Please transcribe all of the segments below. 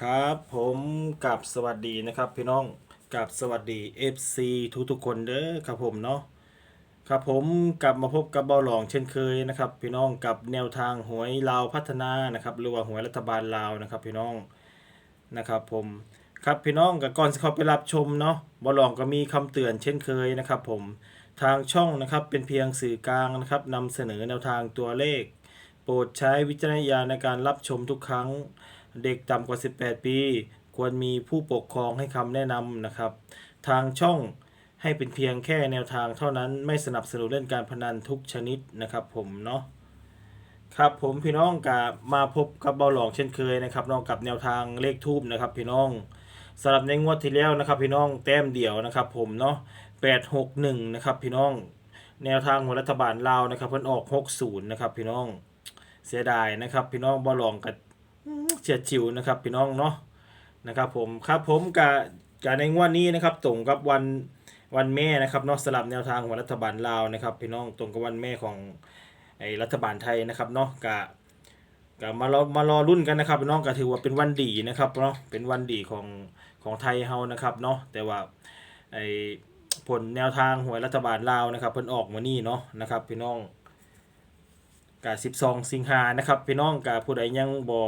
ครับผมกับสวัสดีนะครับพี่น้องกับสวัสดี FC ทุกทุกๆคนเด้อครับผมเนาะครับผมกลับมาพบกับเบาหลองเช่นเคยนะครับ พี่น้องกับแนวทางหวยลาวพัฒนานะครับหรือว่าหวยรัฐบาลลาวนะครับ พี่น้องนะครับผมครับพี่น้องกับก่อนจะเข้าไปรับชมเนาะเบาหลองก็มีคำเตือนเช่นเคยนะครับ ผมทางช่องนะครับเป็นเพียงสื่อกลางนะครับนำเสนอแนวทางตัวเลข โปรดใช้วิจารณญาณในการรับชมทุกครั้ง เด็กต่ำกว่า 18 ปี ควรมีผู้ปกครองให้คำแนะนำนะครับ ทางช่องให้เป็นเพียงแค่แนวทางเท่านั้นไม่สนับสนุนเล่นการพนันทุกชนิดนะครับผมเนาะครับผมพี่น้องกับมาพบกับเบาหลองเช่นเคยนะครับน้องกับแนวทางเลขทูบนะครับพี่น้องสำหรับในงวดที่แล้วนะครับ พี่น้องแต้มเดียวนะครับ ผมเนาะ861นะครับ พี่น้องแนวทางของรัฐบาลลาวนะครับเพิ่นออก60นะครับ พี่น้องเสียดายนะครับ พี่น้องบาหลองกับ เฉียดฉิวนะครับพี่น้องเนาะนะครับผมครับผมกับกับในงวดนี้นะครับตรงกับวันวันแม่นะครับเนาะสลับแนวทางของรัฐบาลลาวนะครับพี่น้องตรงกับวันแม่ของไอ้รัฐบาลไทยนะครับเนาะกะกะมารอมารอรุ่นกันนะครับพี่น้องก็ถือว่าเป็นวันดีนะครับเนาะเป็นวันดีของของไทยเฮานะครับเนาะแต่ว่าไอ้ผลแนวทางหวยรัฐบาลลาวนะครับเพิ่นออกมานี่เนาะนะครับ พี่น้องกะ12 สิงหานะครับ พี่น้องกะผู้ใดยังบ่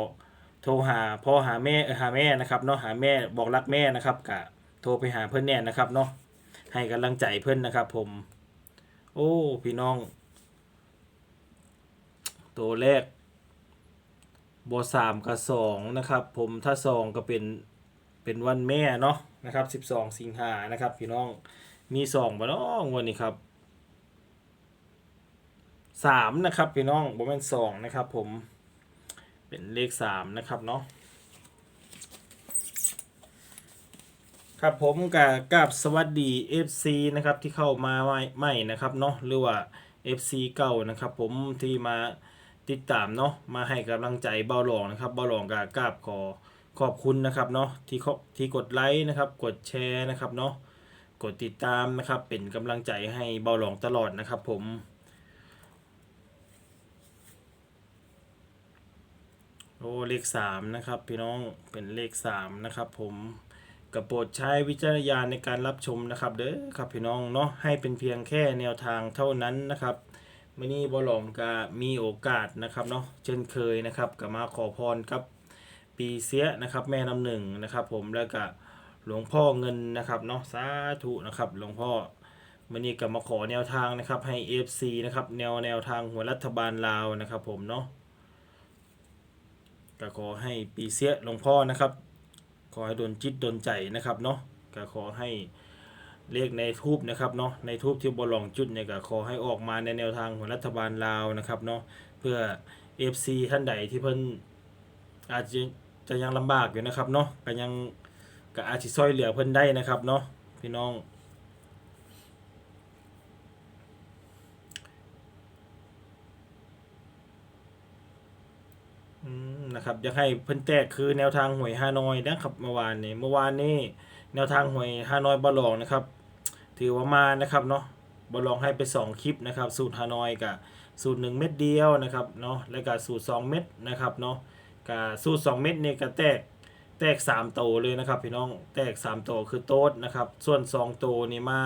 โทรหาพ่อหาแม่หาแม่นะครับเนาะหาแม่บอกรักแม่นะครับกะโทรไปหาเพื่อนแน่นะครับเนาะให้กำลังใจเพื่อนนะครับ ผม โอ้พี่น้อง ตัวแรกบสามกับสองนะครับ ผมถ้าสองก็เป็นเป็นวันแม่เนาะนะครับ12สิงหานะครับ พี่น้องมีสองบ่เนาะงวันนี้ครับสามนะครับ พี่น้องโมเมนสองนะครับ ผม เป็นเลขสามนะครับเนาะครับผมกับกับสวัสดี FC นะครับที่เข้ามาใหม่ใหม่นะครับเนาะหรือว่า FC เก่านะครับ ผมที่มาติดตามเนาะมาให้กำลังใจเบาหลองนะครับเบาหลองกับกาบขอขอบคุณนะครับเนาะที่เขาที่กดไลค์นะครับ กดแชร์นะครับเนาะกดติดตามนะครับเป็นกำลังใจให้เบาหลองตลอดนะครับ ผม อ้เลขสามนะครับ พี่น้องเป็นเลขสามนะครับ ผมกระโปรดใช้วิจารณญาณในการรับชมนะครับ เด้อครับพี่น้องเนาะให้เป็นเพียงแค่แนวทางเท่านั้นนะครับมื่อนี้บอลอมก็มีโอกาสนะครับเนาะเช่นเคยนะครับก็มาขอพรกับปีเสียนะครับ แม่น้ำหนึ่งนะครับ ผมแล้วก็หลวงพ่อเงินนะครับเนาะสาธุนะครับ หลวงพ่อมื่อนี้ก็มาขอแนวทางนะครับให้ FC นะครับแนวแนวทางหัวรัฐบาลลาวนะครับ ผมเนาะ ก็ขอให้ปีเสียหลวงพ่อนะครับ ขอให้โดนจิตโดนใจนะครับเนาะก็ขอให้เลขในทูบนะครับเนาะในทูบที่บอลองจุดเนี่ยก็ขอให้ออกมาในแนวทางของรัฐบาลลาวนะครับเนาะเพื่อ FC ท่านใดที่เพิ่นอาจจะจะยังลำบากอยู่นะครับเนาะก็ยังก็อาจจะซอยเหลือเพิ่นได้นะครับเนาะพี่น้อง อืม นะครับอยากให้เพิ่นแตกคือแนวทางหวยฮานอยนะครับเมื่อวานนี้เมื่อวานนี้แนวทางหวยฮานอยบอลองนะครับ ถือว่ามานะครับเนาะบอลองให้ไป 2 คลิปนะครับ สูตรฮานอยกับสูตร 1 เม็ดเดียวนะครับเนาะแล้วก็สูตร 2 เม็ดนะครับเนาะกับสูตร 2 เม็ดนี่ก็แตกแตก3โตวเลยนะครับพี่น้องแตก3โตวคือโต๊ดนะครับ ส่วน2โตวนี่มา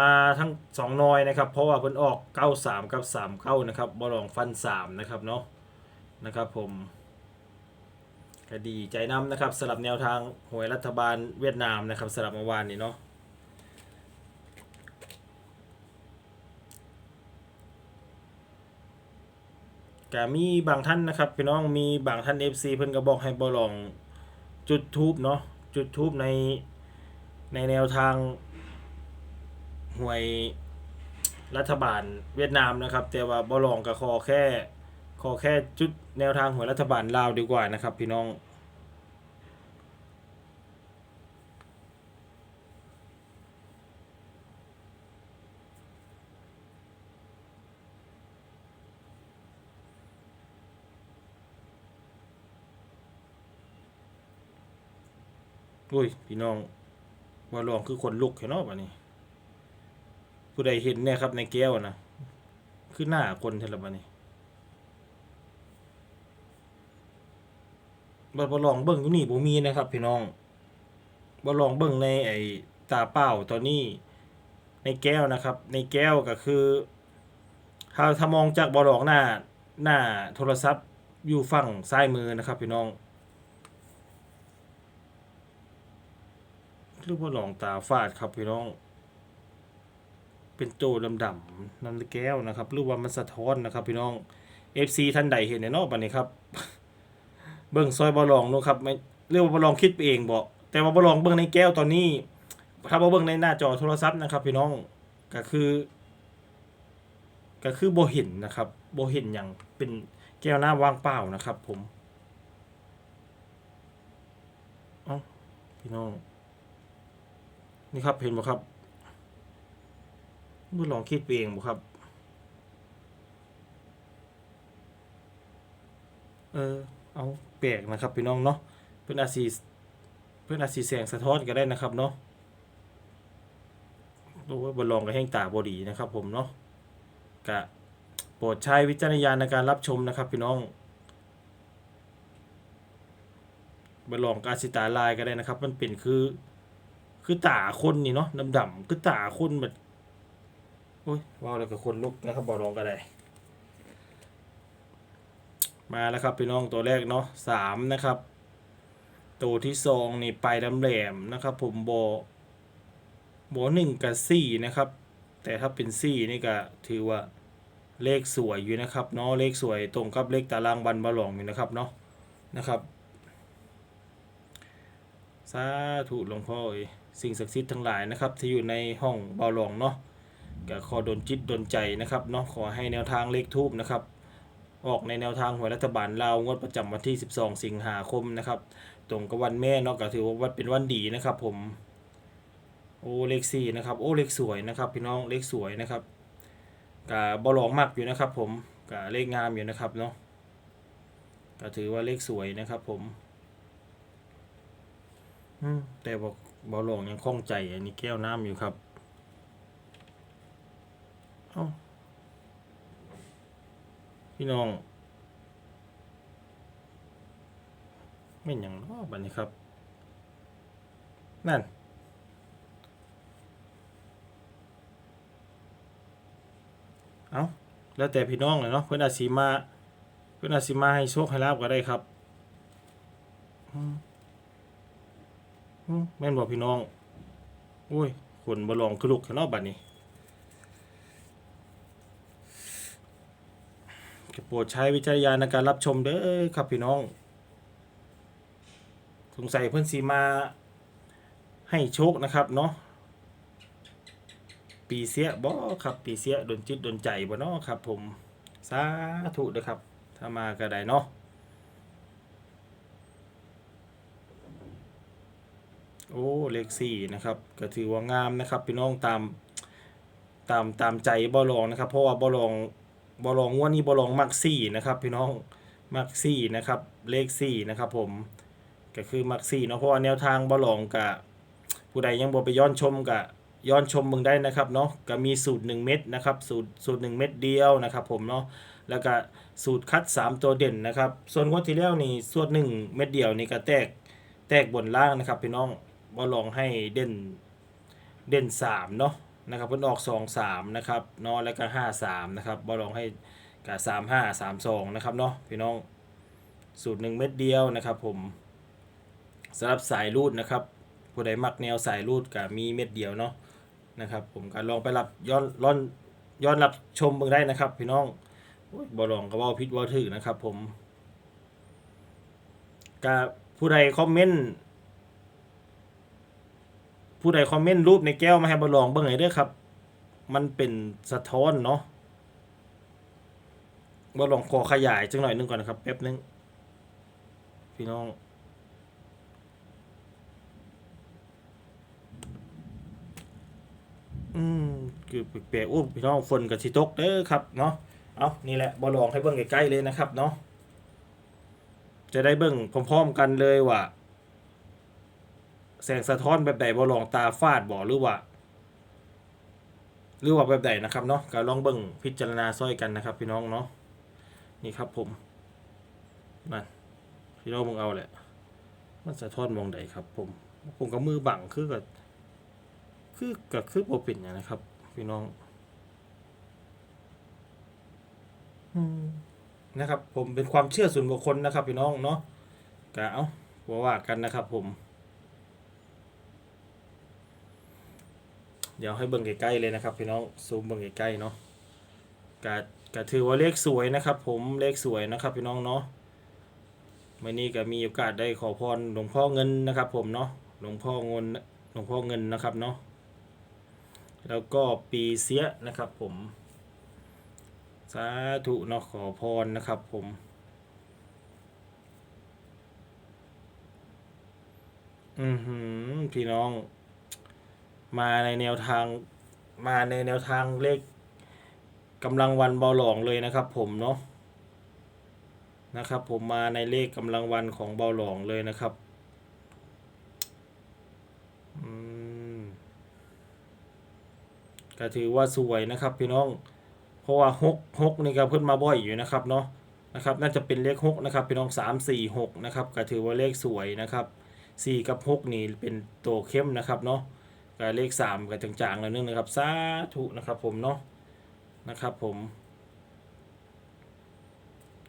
มาทั้ง2น้อยนะครับ เพราะว่าเพิ่นออก 93 กับ 39 นะครับบอลองฟัน 3 นะครับเนาะ นะครับผมก็ดีใจน้ำนะครับสำหรับแนวทางหวยรัฐบาลเวียดนามนะครับสำหรับเมื่อวานนี้เนาะก็มีบางท่านนะครับพี่น้องมีบางท่าน FC เพิ่นก็บอกให้บอลองจุดทูบเนาะจุดทูบในในแนวทางหวยรัฐบาลเวียดนามนะครับ แต่ว่าบอลองก็ขอแค่ขอแค่จุด แนวทางหวยรัฐบาลลาวดีกว่านะครับพี่น้อง อุ้ย พี่น้องว่าลองคือคนลุกเห็นเนาะนี้ผู้ใดเห็นเนี่ยครับในแก้วนะคือหน้าคนเท่าไหร่บัดนี้ บ่บ่ลองเบิ่งอยู่นี่บ่มีนะครับ พี่น้องบ่ลองเบิ่งในไอ้ตาเปล่าตัวนี้ในแก้วนะครับ ในแก้วก็คือถ้าถ้ามองจากบ่ลองหน้าหน้าโทรศัพท์อยู่ฝั่งซ้ายมือนะครับ พี่น้องรือว่าลองตาฟาดครับพี่น้อง เป็นโจดำๆนั่นแก้วนะครับหรือว่ามันสะท้อนนะครับ พี่น้อง FC ท่านใดเห็นในเนอกบัดนี้ครับ เบิ่งซอยบอลองนะครับไม่เรียกว่าบอลองคิดไปเองบอกแต่ว่าบอลองเบิ่งในแก้วตอนนี้ถ้าบ่เบิ่งในหน้าจอโทรศัพท์นะครับ พี่น้องก็คือ ก็คือโบเห็นนะครับโบเห็นอย่างเป็นแก้วน้ำว่างเปล่านะครับ ผมเอาพี่น้อง นี่ครับเห็นบ่ครับบ่ลองคิดไปเองบ่ครับ เออ เอา ปลกนะครับพี่น้องเนาะเพื่อนอาจสีเพื่อนอาจสีแสงสะท้อนก็ได้นะครับเนาะดูว่าบนลองกับแห้งตาบอดีนะครับ ผมเนาะกะโปรดใช้วิจารณญาณในการรับชมนะครับ พี่น้องบนลองกับอาจสิตาลายก็ได้นะครับ มันเป็นคือคือตาคนนี่เนาะดำๆคือตาคนแบบโอ้ยว้าวแล้วก็คนลุกนะครับบอลองก็ได้ มาแล้วครับพี่น้องตัวแรกเนาะสามนะครับ ตัวที่สองนี่ไปดำแหลมนะครับ ผมโบโบหนึ่งกับสี่นะครับ แต่ถ้าเป็นสี่นี่ก็ถือว่าเลขสวยอยู่นะครับเนาะเลขสวยตรงกับเลขตารางบันบาหลองอยู่นะครับเนาะนะครับสาธุหลวงพ่อสิ่งศักดิ์สิทธิ์ทั้งหลายนะครับ ที่อยู่ในห้องบาหลองเนาะก็ขอดลจิตดลใจนะครับเนาะขอให้แนวทางเลขทูบนะครับ ออกในแนวทางหวยรัฐบาลลาวงวดประจำวันที่ 12 สิงหาคมนะครับ ตรงกับวันแม่เนาะก็ถือว่าวันเป็นวันดีนะครับ ผม โอ้เลขสี่นะครับ โอ้เลขสวยนะครับ พี่น้องเลขสวยนะครับกะบอลองมากอยู่นะครับ ผมกะเลขงามอยู่นะครับเนาะก็ถือว่าเลขสวยนะครับผมอืมแต่บอกบอลองยังคล่องใจอันนี้แก้วน้ำอยู่ครับ เอ้า พี่น้องไม่ยังเนาะบัดนี้ครับ นั่น เอาแล้วแต่พี่น้องเลยเนาะเพื่อนอาจสีมา เพื่อนอาจสีมาให้โชคให้ลาบก็ได้ครับแม่นบอกพี่น้อง โอ้ย คนบลองคือลุกข้างนอกบัดนี้ โปรดใช้วิจารณญาณในการรับชมเด้อครับพี่น้อง สงสัยเพื่อนสีมาให้โชคนะครับเนาะปีเสียบ่ครับปีเสียดนจิตดนใจบ่เนาะครับ ผมสาธุเด้อครับ ถ้ามาก็ได้เนาะโอ้เลขสี่นะครับก็ถือว่างามนะครับ พี่น้องตามตามตามใจบ่ลองนะครับ เพราะว่าบ่ลอง บอลองงวดนี้บอลองมักซี่นะครับ พี่น้องมักซี่นะครับ เลขซี่นะครับ ผมก็คือมักซี่เนาะเพราะว่าแนวทางบอลองกับผู้ใดยังบ่ไปย้อนชมกับย้อนชมมึงได้นะครับเนาะก็มีสูตร 1 เม็ดนะครับสูตรสูตร 1 เม็ดเดียวนะครับผมเนาะแล้วก็สูตรคัด 3 ตัวเด่นนะครับ ส่วนงวดที่แล้วนี่สูตร1เม็ดเดียวนี่ก็แตกแตกบนล่างนะครับ พี่น้องบอลองให้เด่นเด่น3เนาะ นะครับเพิ่นออก 2 3นะครับเนาะแล้วก็5 3นะครับบ่ลองให้กับ3 5 3 2นะครับเนาะพี่น้องสูตร 1 เม็ดเดียวนะครับ ผมสำหรับสายรูดนะครับผู้ใดมักแนวสายรูดก็มีเม็ดเดียวเนาะนะครับผมก็ลองไปรับย้อนย้อนย้อนรับชมเบิ่งได้นะครับ พี่น้องโอ้ยบ่ลองก็เว้าผิดเว้าถูกนะครับ ผมก็ผู้ใดคอมเมนต์ ผู้ใดคอมเมนต์รูปในแก้วมาให้บลองเบิ่งให้เด้อครับ มันเป็นสะท้อนเนาะบลองขอขยายจังหน่อยนึงก่อนนะครับแป๊บนึงพี่น้องอืมคือแปลกๆโอ้พี่น้องฝนกับสิตกเด้อครับเนาะเอานี่แหละบอลองให้เบิ่งใกล้ๆเลยนะครับเนาะจะได้เบิ่งพร้อมๆกันเลยว่า แสงสะท้อนแบบใดบ่ลองตาฟาดบ่หรือว่า หรือว่าแบบใดนะครับเนาะก็ลองเบิ่งพิจารณาซ้อยกันนะครับ พี่น้องเนาะนี่ครับผมนั่นพี่น้องมึงเอาแหละ มันสะท้อนมองใดครับ ผมผมกับมือบังคือกับคือกับคือโปเป็นอย่างนะครับ พี่น้องอืมนะครับ ผมเป็นความเชื่อส่วนบุคคลนะครับ พี่น้องเนาะกะเอาว่าว่ากันนะครับ ผม เดี๋ยวให้เบิ่งใกล้ๆเลยนะครับพี่น้องซูมเบิ่งใกล้ๆเนาะกะกะถือว่าเลขสวยนะครับ ผมเลขสวยนะครับพี่น้องเนาะวันนี้ก็มีโอกาสได้ขอพรหลวงพ่อเงินนะครับ ผมเนาะหลวงพ่อเงินหลวงพ่อเงินนะครับเนาะแล้วก็ปีเสียนะครับ ผมสาธุเนาะขอพรนะครับ ผมอือหือพี่น้อง มาในแนวทางมาในแนวทางเลขกำลังวันเบาหลองเลยนะครับ ผมเนาะนะครับ ผมมาในเลขกำลังวันของเบาหลองเลยนะครับอืมก็ถือว่าสวยนะครับพี่น้อง เพราะว่าหกหกนี่ก็เพิ่นมาบ่อยอยู่นะครับเนาะนะครับ น่าจะเป็นเลขหกนะครับพี่น้องสามสี่หกนะครับก็ถือว่าเลขสวยนะครับสี่กับหกนี่เป็นตัวเข้มนะครับเนาะ ก็เลขสามก็จางๆแล้วนึงนะครับสาธุนะครับผมเนาะนะครับผม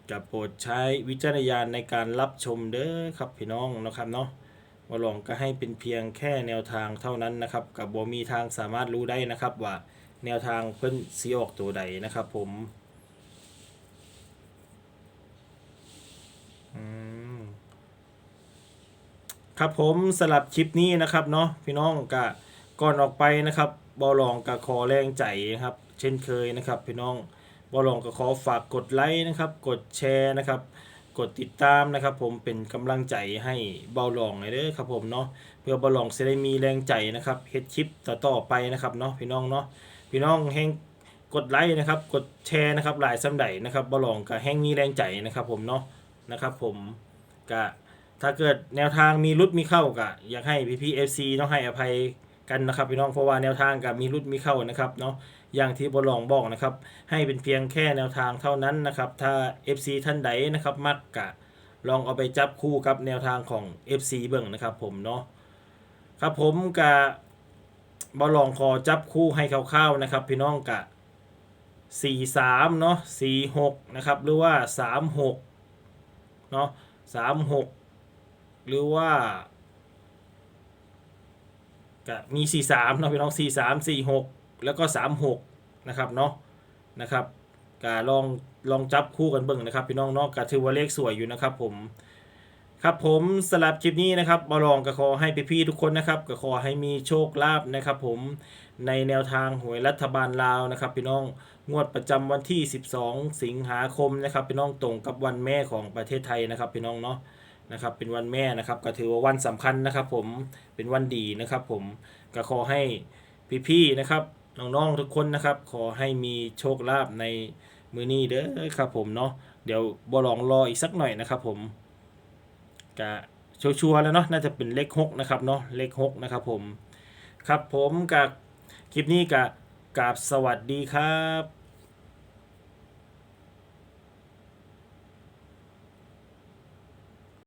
กับโปรดใช้วิจารณญาณในการรับชมเด้อครับพี่น้องนะครับเนาะว่าลองก็ให้เป็นเพียงแค่แนวทางเท่านั้นนะครับกับบ่มีทางสามารถรู้ได้นะครับว่าแนวทางเพิ่นสีออกตัวใดนะครับผมครับผมสลับคลิปนี้นะครับเนาะพี่น้องกะ ก่อนออกไปนะครับบอลองกะขอแรงใจนะครับ เช่นเคยนะครับ พี่น้องบอลองก็ขอฝากกดไลค์นะครับ กดแชร์นะครับ กดติดตามนะครับ ผมเป็นกำลังใจให้บาลองเลยเด้อครับผมเนาะเพื่อบอลองจะได้มีแรงใจนะครับเฮ็ดคลิปต่อๆไปนะครับเนาะพี่น้องเนาะพี่น้องแห้งกดไลค์นะครับ กดแชร์นะครับหลายสำใดนะครับบอลองก็แห้งมีแรงใจนะครับ ผมเนาะนะครับผมก็ถ้าเกิดแนวทางมีรุดมีเข้าก็อยากให้พี่พีเอฟซีต้องให้อภัย กันนะครับพี่น้องเพราะว่าแนวทางกับมีรุดมีเข้านะครับเนาะอย่างที่บอลองบอกนะครับให้เป็นเพียงแค่แนวทางเท่านั้นนะครับถ้า FC ท่านใดนะครับมักกะลองเอาไปจับคู่กับแนวทางของ FC เบิ่งนะครับผมเนาะครับผมกะบอลองขอจับคู่ให้คร่าวๆนะครับพี่น้องกะ43เนาะ46นะครับหรือว่า 36เนาะ36 หรือว่า ก็มี 43เนาะพี่น้อง 43 46 แล้วก็ 36 นะครับเนาะนะครับก็ลองลองจับคู่กันเบิ่งนะครับพี่น้องเนาะก็ถือว่าเลขสวยอยู่นะครับผมครับผมสลับคลิปนี้นะครับบอลองก็ขอให้พี่ๆทุกคนนะครับก็ขอให้มีโชคลาภนะครับผมในแนวทางหวยรัฐบาลลาวนะครับ พี่น้องงวดประจำวันที่ 12 สิงหาคมนะครับ พี่น้องตรงกับวันแม่ของประเทศไทยนะครับ พี่น้องเนาะ นะครับเป็นวันแม่นะครับก็ถือว่าวันสำคัญนะครับ ผมเป็นวันดีนะครับ ผมก็ขอให้พี่ๆนะครับน้องๆทุกคนนะครับ ขอให้มีโชคลาภในมือนี้เด้อครับ ผมเนาะเดี๋ยวบอลองรออีกสักหน่อยนะครับ ผมกะชัวร์ๆแล้วเนาะน่าจะเป็นเลขหกนะครับเนาะเลขหกนะครับ ผม ครับผมกับคลิปนี้กะกราบสวัสดีครับ